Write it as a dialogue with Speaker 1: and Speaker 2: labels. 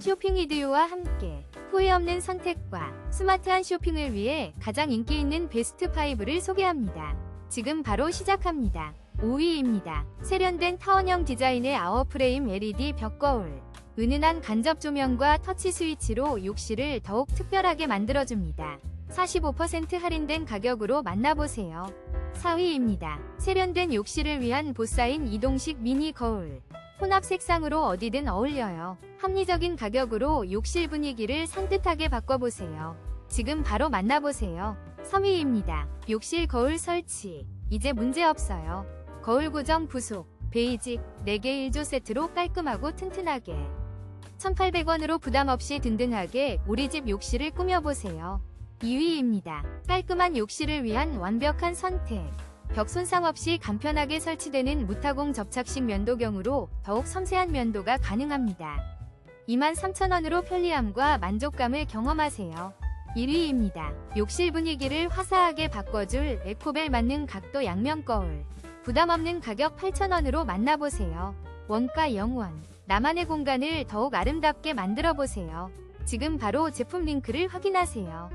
Speaker 1: 쇼핑 이디오와 함께 후회 없는 선택과 스마트한 쇼핑을 위해 가장 인기 있는 베스트 5를 소개합니다. 지금 바로 시작합니다. 5위입니다. 세련된 타원형 디자인의 아워프레임 LED 벽 거울. 은은한 간접 조명과 터치 스위치로 욕실을 더욱 특별하게 만들어줍니다. 45% 할인된 가격으로 만나보세요. 4위입니다. 세련된 욕실을 위한 보사인 이동식 미니 거울. 혼합 색상으로 어디든 어울려요. 합리적인 가격으로 욕실 분위기를 산뜻하게 바꿔보세요. 지금 바로 만나보세요. 3위입니다. 욕실 거울 설치. 이제 문제 없어요. 거울 고정 부속, 베이직, 4개 1조 세트로 깔끔하고 튼튼하게. 1,800원으로 부담 없이 든든하게 우리 집 욕실을 꾸며보세요. 2위입니다. 깔끔한 욕실을 위한 완벽한 선택. 벽 손상 없이 간편하게 설치되는 무타공 접착식 면도경으로 더욱 섬세한 면도가 가능합니다. 23,000원으로 편리함과 만족감을 경험하세요. 1위입니다. 욕실 분위기를 화사하게 바꿔줄 에코벨 맞는 각도 양면 거울. 부담 없는 가격 8,000원으로 만나보세요. 원가 영원. 나만의 공간을 더욱 아름답게 만들어 보세요. 지금 바로 제품 링크를 확인하세요.